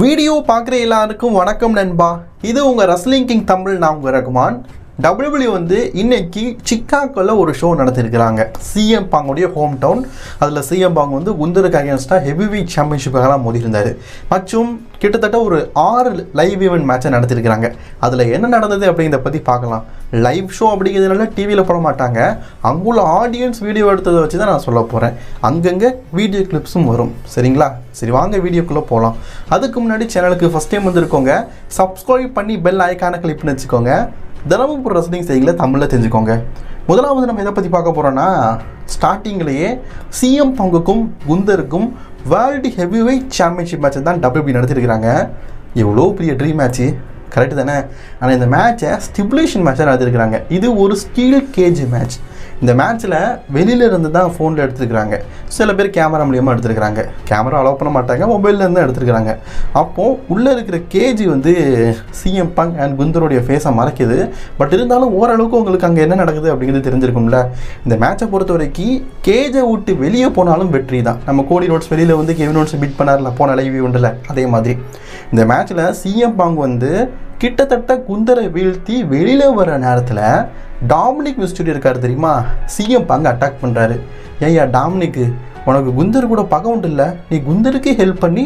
Video பார்க்குற எல்லாருக்கும் வணக்கம் நண்பா. இது உங்கள் ரஸ்லிங் கிங் தமிழ் நான் உங்கள் ரகுமான். டபிள்யூபிள்யூ வந்து இன்னைக்கு சிக்காகோவில் ஒரு ஷோ நடத்திருக்கிறாங்க. சிஎம் பாங்குடைய ஹோம் டவுன் அதில் சிஎம் பாங் வந்து குந்தருக்கு அகேன்ஸ்டாக ஹெவி வெயிட் சாம்பியன்ஷிப்புக்கெல்லாம் மோதியிருந்தார். மற்றும் கிட்டத்தட்ட ஒரு ஆறு லைவ் ஈவெண்ட் மேட்சை நடத்திருக்கிறாங்க. அதில் என்ன நடந்தது அப்படிங்கிறத பற்றி பார்க்கலாம். லைவ் ஷோ அப்படிங்கிறதுனால டிவியில் போட மாட்டாங்க. அங்குள்ள ஆடியன்ஸ் வீடியோ எடுத்ததை வச்சு தான் நான் சொல்ல போகிறேன் அங்கங்கே வீடியோ கிளிப்ஸும் வரும். சரிங்களா? சரி வாங்க வீடியோக்குள்ளே போகலாம் அதுக்கு முன்னாடி சேனலுக்கு ஃபஸ்ட் டைம் வந்துருக்கோங்க. சப்ஸ்கிரைப் பண்ணி பெல் ஐக்கான கிளிப்னு வச்சுக்கோங்க. தினமும் தருமபுரி ரசனிங் செய்திகளை தமிழில் தெரிஞ்சுக்கோங்க. முதலாவது நம்ம எதை பற்றி பார்க்க போகிறோன்னா ஸ்டார்டிங்லேயே சிஎம் பங்குக்கும் குந்தருக்கும் வேர்ல்டு ஹெவி வெயிட் சாம்பியன்ஷிப் மேட்சை தான் டபிள்யூபி நடத்திருக்கிறாங்க எவ்வளோ பெரிய ட்ரீம் மேட்ச்சு கரெக்டு தானே? ஆனால் இந்த மேட்சை ஸ்டிபுலேஷன் மேட்சாக நடத்திருக்கிறாங்க இது ஒரு ஸ்டீல் கேஜ் மேட்ச் இந்த மேட்ச்சில் வெளியில இருந்து தான் ஃபோனில் எடுத்துருக்குறாங்க. சில பேர் கேமரா மூலியமாக எடுத்துருக்காங்க கேமரா அலோவ் பண்ண மாட்டாங்க. மொபைல்லேருந்து தான் எடுத்துருக்குறாங்க. அப்போது உள்ளே இருக்கிற கேஜி வந்து சிஎம் பங் அண்ட் குந்தருடைய ஃபேஸை மறைக்குது. பட் இருந்தாலும் ஓரளவுக்கு உங்களுக்கு அங்கே என்ன நடக்குது அப்படிங்கிறது தெரிஞ்சிருக்கும்ல. இந்த மேட்சை பொறுத்த வரைக்கும் கேஜை விட்டு வெளியே போனாலும் வெற்றி தான். நம்ம கோடி ரோட்ஸ் வெளியில் வந்து கெவின் ரோட்ஸ் பீட் பண்ணார்ல போன லைவ் உண்டுல அதே மாதிரி. இந்த மேட்ச்சில் சிஎம் பாங் வந்து கிட்டத்தட்ட குந்தரை வீழ்த்தி வெளியில் வர நேரத்தில் டாமினிக் மிஸ்டூரி இருக்கார் தெரியுமா? சிஎம் பாங்க அட்டாக் பண்ணுறாரு ஏய்யா டாமினிக்கு உனக்கு குந்தர் கூட பகை உண்டு இல்லை? நீ குந்தருக்கு ஹெல்ப் பண்ணி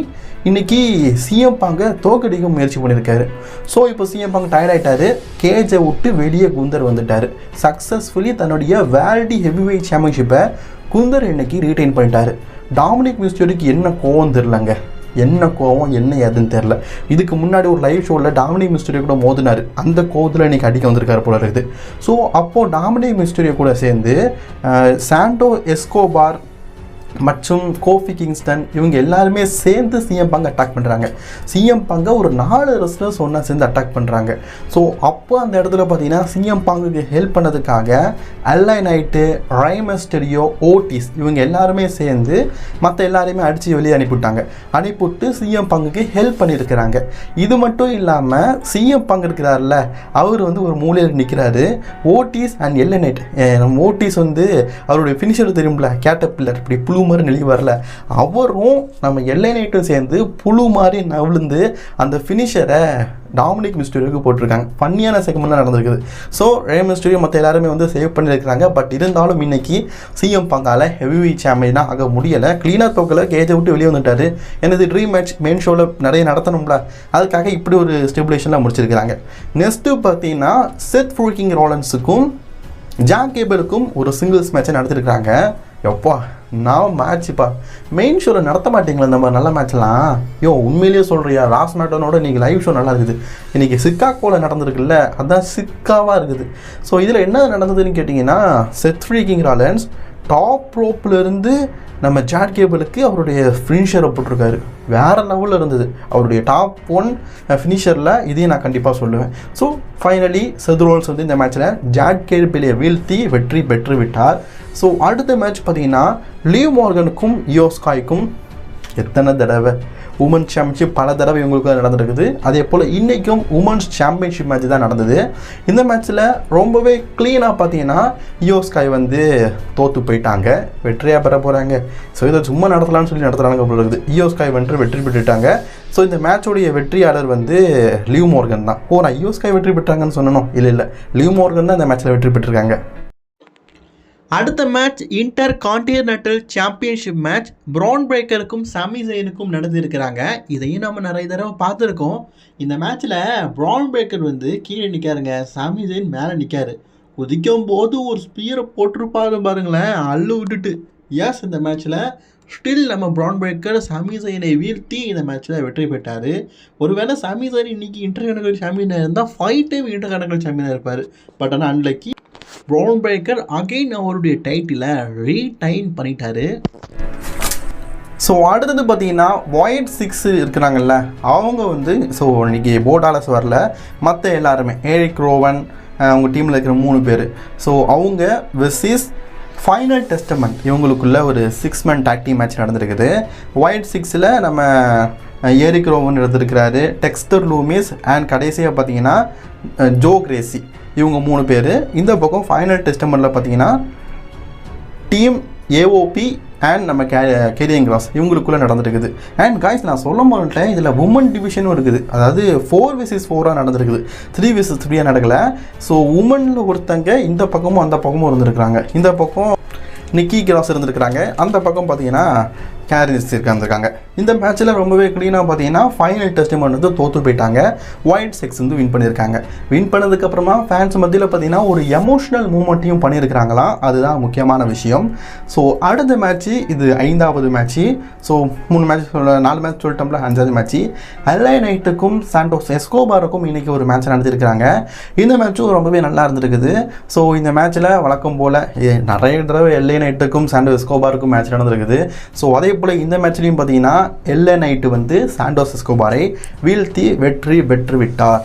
இன்னைக்கு சிஎம் பாங்க தோக்கடிக்க முயற்சி பண்ணியிருக்காரு ஸோ இப்போ சிஎம் பாங்க டயர்டாயிட்டாரு கேஜை விட்டு வெளியே குந்தர் வந்துட்டார். சக்ஸஸ்ஃபுல்லி தன்னுடைய வேல்டி ஹெவிவெயிட் சாம்பியன்ஷிப்பை குந்தர் இன்னைக்கு ரீட்டைன் பண்ணிட்டாரு. டாமினிக் மிஸ்டூடிக்கு என்ன கோவம் தெரிலங்க என்ன கோவம் என்ன ஏதுன்னு தெரில இதுக்கு முன்னாடி ஒரு லைவ் ஷோவில் டாமினி மிஸ்டரியை கூட மோதினார். அந்த கோவத்தில் இன்றைக்கி அடிக்க வந்திருக்காரு போல இருக்குது. ஸோ அப்போது டாமினி மிஸ்டரியை கூட சேர்ந்து சாண்டோ எஸ்கோபார் மற்றும் கோஃபி கிங்ஸ்டன் இவங்க எல்லாருமே சேர்ந்து சிஎம் பங்க் அட்டாக் பண்ணுறாங்க சிஎம் பங்கை ஒரு நாலு ரெஸ்லர்ஸ் ஒன்றா சேர்ந்து அட்டாக் பண்ணுறாங்க ஸோ அப்போ அந்த இடத்துல பார்த்தீங்கன்னா சிஎம் பங்குக்கு ஹெல்ப் பண்ணதுக்காக அல்லை நைட்டு ரைமஸ்டரியோ ஓட்டிஸ் இவங்க எல்லாருமே சேர்ந்து மற்ற எல்லாரையுமே அடித்து வெளியே அனுப்பிவிட்டாங்க. அனுப்பிவிட்டு சிஎம் பங்குக்கு ஹெல்ப் பண்ணியிருக்கிறாங்க. இது மட்டும் இல்லாமல் சிஎம் பங்கு இருக்கிறார்ல அவர் வந்து ஒரு மூலையில் நிற்கிறாரு ஓட்டிஸ் அண்ட் எல்லை நைட் ஓட்டிஸ் வந்து அவருடைய ஃபினிஷர் தெரியும்ல கேட்டப்பில்லர் இப்படி புழு மாதிரி நெளி வரல. அவரும் நம்ம எல்என்ஐட்டும் சேர்ந்து புழு மாதிரி நவிழுந்து அந்த ஃபினிஷரை டாமினிக் மிஸ்டூரியோக்கு போட்டிருக்காங்க. ஃபன்னியான செக்மெண்ட்லாம் நடந்திருக்குது. ஸோ ரே மிஸ்டூரியோ மற்ற எல்லாருமே வந்து சேவ் பண்ணியிருக்கிறாங்க. பட் இருந்தாலும் இன்னைக்கு சிஎம் பங்கால ஹெவி சாம்பியனாக ஆக முடியலை. க்ளீனாக தோக்கில் கேஜை விட்டு வெளியே வந்துட்டார். எனது ட்ரீம் மேட்ச் மெயின் ஷோவில் நிறைய நடத்தணும்ல? அதுக்காக இப்படி ஒரு ஸ்டெபிலேஷனில் முடிச்சிருக்கிறாங்க. நெக்ஸ்ட்டு பார்த்தீங்கன்னா செத் ஃபுல்கிங் ரோலன்ஸுக்கும் ஜாக் கேபிளுக்கும் ஒரு சிங்கிள்ஸ் மேட்சை நடத்திருக்கிறாங்க. எப்போ நான் மேட்ச்சுப்பா மெயின் ஷோவில் நடத்த மாட்டீங்களா இந்த மாதிரி நல்ல மேட்ச்லாம் யோ உண்மையிலேயே சொல்கிறியா ராஸ் நாட்டனோட நீங்கள் லைவ் ஷோ நல்லா இருக்குது. இன்றைக்கி சிக்காகோவில் நடந்திருக்குல்ல? அதான் சிக்காவாக இருக்குது. ஸோ இதில் என்ன நடந்ததுன்னு கேட்டிங்கன்னா செத் கிங் ராலன்ஸ் டாப் ரோப்லேருந்து நம்ம ஜாட் கேபிளுக்கு அவருடைய ஃபினிஷரை போட்டிருக்காரு. வேறு லெவலில் இருந்தது. அவருடைய டாப் ஒன் ஃபினிஷரில் இதையும் நான் கண்டிப்பாக சொல்லுவேன். ஸோ ஃபைனலி செதுரோல்ஸ் வந்து இந்த மேட்ச்சில் ஜாட் கேபிளை வீழ்த்தி வெற்றி பெற்று விட்டார் ஸோ அடுத்த மேட்ச் பார்த்தீங்கன்னா லீவ் மார்கனுக்கும் யோஸ்காய்க்கும் எத்தனை தடவை உமன்ஸ் சாம்பியன்ஷிப் பல தடவை இவங்களுக்கு நடந்திருக்குது. அதே போல் இன்றைக்கும் உமன்ஸ் சாம்பியன்ஷிப் மேட்ச் தான் நடந்தது. இந்த மேட்ச்சில் ரொம்பவே க்ளீனாக பார்த்தீங்கன்னா யோஸ்காய் வந்து தோற்று போயிட்டாங்க. வெற்றியாக பெற போகிறாங்க ஸோ இதை சும்மா நடத்தலாம்னு சொல்லி நடத்துகிறாங்க போல இருக்குது. யோஸ்காய் வென்று வெற்றி பெற்றுட்டாங்க. ஸோ இந்த மேட்சோடைய வெற்றியாளர் வந்து லியூ மோர்கன் தான். ஓ நான் யோஸ்காய் வெற்றி பெற்றாங்கன்னு சொல்லணும் இல்லை இல்லை. லியூ மோர்கன் தான் இந்த மேட்ச்சில் வெற்றி பெற்றிருக்காங்க. அடுத்த match intercontinental championship match Bron பிரேக்கருக்கும் Sami ஜெயினுக்கும் நடந்திருக்கிறாங்க. இதையும் நம்ம நிறைய தடவை பார்த்துருக்கோம். இந்த மேட்ச்சில் ப்ரௌன் பிரேக்கர் வந்து கீழே நிற்காருங்க சாமி ஜெயின் மேலே நிற்காரு குதிக்கும் போது ஒரு ஸ்பீரை போட்டிருப்பாரு பாருங்களேன். அள்ளு விட்டுட்டு. எஸ் இந்த மேட்ச்சில் ஸ்டில் நம்ம ப்ரௌன் பிரேக்கர் சாமி ஜெயினை வீழ்த்தி இந்த மேட்ச்சில் வெற்றி பெற்றார். ஒருவேளை சாமி ஜெயின் இன்னைக்கு இன்டர் கணக்கல் சாம்பியனாக இருந்தால் ஃபைவ் டைம் இன்டர் கணக்கல் சாம்பியனாக இருப்பார். பட் ஆனால் அன்லக்கி ப்ரௌன் பிரேக்கர் அகைன் அவருடைய டைட்டிலை ரீடைன் பண்ணிட்டாரு. ஸோ அடுத்தது பார்த்தீங்கன்னா வாய்ட் சிக்ஸ் இருக்கிறாங்கல்ல அவங்க வந்து ஸோ இன்னைக்கு போர்டாலஸ் வரல. மற்ற எல்லாருமே ஏரிக் ரோவன் அவங்க டீமில் இருக்கிற மூணு பேர். ஸோ அவங்க வெர்சஸ் ஃபைனல் டெஸ்டமெண்ட் இவங்களுக்குள்ள ஒரு சிக்ஸ் மேன் டாக் மேட்ச் நடந்திருக்குது. ஒயிட் சிக்ஸில் நம்ம ஏரிக் ரோவன் எடுத்திருக்கிறாரு. டெக்ஸ்டர் லூமிஸ் அண்ட் கடைசியாக பார்த்தீங்கன்னா ஜோ கிரேசி இவங்க மூணு பேர். இந்த பக்கம் ஃபைனல் டெஸ்டமெண்ட்டில் பார்த்தீங்கன்னா டீம் ஏஓபி அண்ட் நம்ம கே கேரியன் கிராஸ் இவங்களுக்குள்ளே நடந்துருக்குது. அண்ட் காய்ஸ் நான் சொல்ல மாட்டேன் இதில் உமன் டிவிஷனும் இருக்குது. அதாவது ஃபோர் விசிஸ் ஃபோராக நடந்திருக்குது. த்ரீ விசிஸ் த்ரீயாக நடக்கலை. ஸோ உமனில் ஒருத்தங்க இந்த பக்கமும் அந்த பக்கமும் இருந்திருக்கிறாங்க. இந்த பக்கம் நிக்கி கிராஸ் இருந்திருக்கிறாங்க. அந்த பக்கம் பார்த்தீங்கன்னா கேரிஸ் இருக்காந்துருக்காங்க இந்த மேட்ச்சில் ரொம்பவே க்ளீனாக பார்த்தீங்கன்னா ஃபைனல் டெஸ்டிமெண்ட் வந்து தோற்று போயிட்டாங்க. ஒயிட் செக்ஸ் வந்து வின் பண்ணியிருக்காங்க. வின் பண்ணதுக்கப்புறமா ஃபேன்ஸ் மத்தியில் பார்த்தீங்கன்னா ஒரு எமோஷ்னல் மூமெண்ட்டையும் பண்ணியிருக்கிறாங்களாம். அதுதான் முக்கியமான விஷயம். ஸோ அடுத்த மேட்ச்சு இது ஐந்தாவது மேட்ச்சு ஸோ மூணு மேட்ச் சொல்ல நாலு மேட்ச் சொல்லிட்டோம்ல அஞ்சாவது மேட்ச்சு எல்ஐ நைட்டுக்கும் சாண்டோஸ் எஸ்கோபாருக்கும் இன்றைக்கி ஒரு மேட்ச் நடத்திருக்கிறாங்க இந்த மேட்ச்சும் ரொம்பவே நல்லா இருந்திருக்குது. ஸோ இந்த மேட்ச்சில் வழக்கம் போல் நிறைய தடவை எல்ஐ நைட்டுக்கும் சாண்டோ எஸ்கோபாருக்கும் மேட்ச் நடந்திருக்குது. ஸோ அதே போல் இந்த மேட்ச்லையும் பார்த்தீங்கன்னா எல்ஏ நைட்டு வந்து சாண்டோஸ் எஸ்கோபாரை வீழ்த்தி வெற்றி பெற்று விட்டார்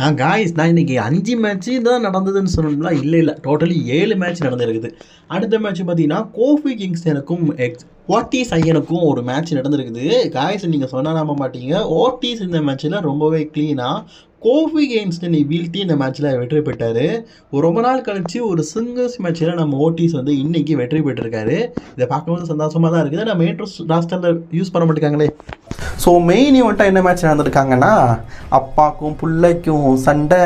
ஆ காய்ஸ் நான் இன்னைக்கு அஞ்சு மேட்ச்சு தான் நடந்ததுன்னு சொன்னோம்ல இல்லை இல்லை. டோட்டலி ஏழு மேட்ச் நடந்திருக்குது. அடுத்த மேட்ச் பார்த்தீங்கன்னா கோஃபி கிங்ஸ்டனுக்கும் எக்ஸ் ஓட்டிஸ் ஐயனுக்கும் ஒரு மேட்ச் நடந்திருக்குது. காய்ஸ் நீங்கள் சொன்னால் நம்ப மாட்டீங்க. ஓட்டிஸ் இந்த மேட்ச்சில் ரொம்பவே க்ளீனாக கோஃபி கிங்ஸ்டனை வீழ்த்தி இந்த மேட்ச்சில் வெற்றி பெற்றார். ரொம்ப நாள் கழித்து ஒரு சிங்கிள்ஸ் மேட்ச்சில் நம்ம ஓட்டிஸ் வந்து இன்றைக்கி வெற்றி பெற்றிருக்காரு. இதை பார்க்கும்போது சந்தோஷமாக தான் இருக்குது. நம்ம இன்ட்ரெஸ்ட் ராஸ்டரில் யூஸ் பண்ண மாட்டேங்காங்களே. ஸோ மெயின் இவன்ட்டாக என்ன மேட்ச் நடந்திருக்காங்கன்னா அப்பாக்கும் பிள்ளைக்கும் சண்டை.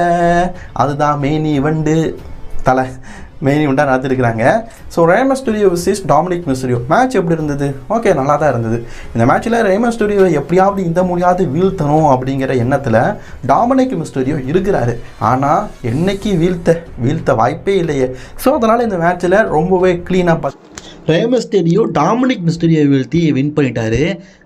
அதுதான் மெயின் இவண்டு தலை. மெயின் இவெண்ட்டாக நடத்திருக்கிறாங்க so Remus Mysterio versus Dominik Mysterio match எப்படி இருந்தது? ஓகே நல்லா தான் இருந்தது. இந்த மேட்ச்சில் ரேமஸ் ஸ்டுடியோவை எப்படியாவது இந்த முடியாவது வீழ்த்தணும் அப்படிங்கிற எண்ணத்தில் டாமினிக் மிஸ்டரியோ இருக்கிறாரு. ஆனால் என்னைக்கு வீழ்த்த வீழ்த்த வாய்ப்பே இல்லையே. ஸோ அதனால் இந்த மேட்ச்சில் ரொம்பவே க்ளீனாக பார்த்து ரேமஸ்டேடியோ டாமினிக் மிஸ்டீரியோ வீழ்த்தி வின் பண்ணிட்டாரு.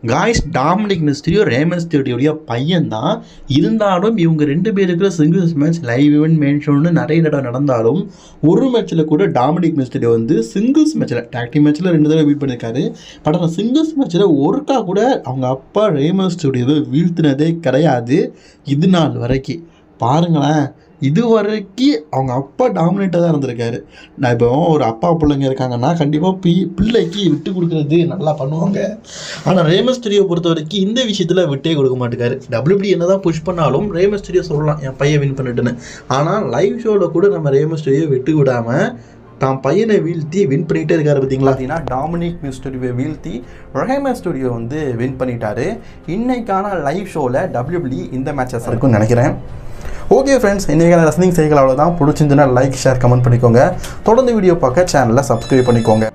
காய்ஸ் டாமினிக் மிஸ்டரியோ ரேமஸ்டேடியோடைய பையன் தான் இருந்தாலும் இவங்க ரெண்டு பேருக்கு சிங்கிள்ஸ் மேட்ச் லைவ் இவன் மேன்ஷோன்னு நிறைய இடம் நடந்தாலும் ஒரு மேட்ச்சில் கூட டாமினிக் மிஸ்டரியோ வந்து சிங்கிள்ஸ் மேட்ச்சில் டாக்டி மேட்ச்சில் ரெண்டு தடவை வீட் பண்ணியிருக்காரு. பட் ஆனால் சிங்கிள்ஸ் மேட்ச்சில் ஒருக்கா கூட அவங்க அப்பா ரேமஸ்டேடியோவை வீழ்த்தினதே கிடையாது. இது நாள் வரைக்கும். பாருங்களேன் இது வரைக்கும் அவங்க அப்பா டாமினேட்டாக தான் இருந்திருக்காரு. நான் இப்போ ஒரு அப்பா பிள்ளைங்க இருக்காங்கன்னா கண்டிப்பாக பி பிள்ளைக்கு விட்டு கொடுக்குறது நல்லா பண்ணுவாங்க. ஆனால் ரேமஸ் பொறுத்த வரைக்கும் இந்த விஷயத்தில் விட்டே கொடுக்க மாட்டேங்காரு டபிள்யூபி என்ன தான் புஷ் பண்ணாலும் ரேமஸ் சொல்லலாம் என் பையன் வின் பண்ணிட்டுன்னு. ஆனால் லைவ் ஷோவில் கூட நம்ம ரேமஸ் விட்டு விடாமல் தான் பையனை வீழ்த்தி வின் பண்ணிகிட்டே இருக்காரு பார்த்தீங்களா? அப்படின்னா டாமினிக் ஸ்டுடியோவை வீழ்த்தி ரஹேம ஸ்டுடியோ வந்து வின் பண்ணிட்டாரு. இன்னைக்கான லைவ் ஷோவில் டபிள்யூபிள்யூ இந்த மேட்சஸ் இருக்கும்னு நினைக்கிறேன். ஓகே ஃப்ரெண்ட்ஸ் இன்றைக்கான ரசனிங் செய்கள் அவ்வளோதான் பிடிச்சிருந்துன்னா லைக் ஷேர் கமெண்ட் பண்ணிக்கோங்க. தொடர்ந்து வீடியோ பார்க்க சேனலை சப்ஸ்கிரைப் பண்ணிக்கோங்க.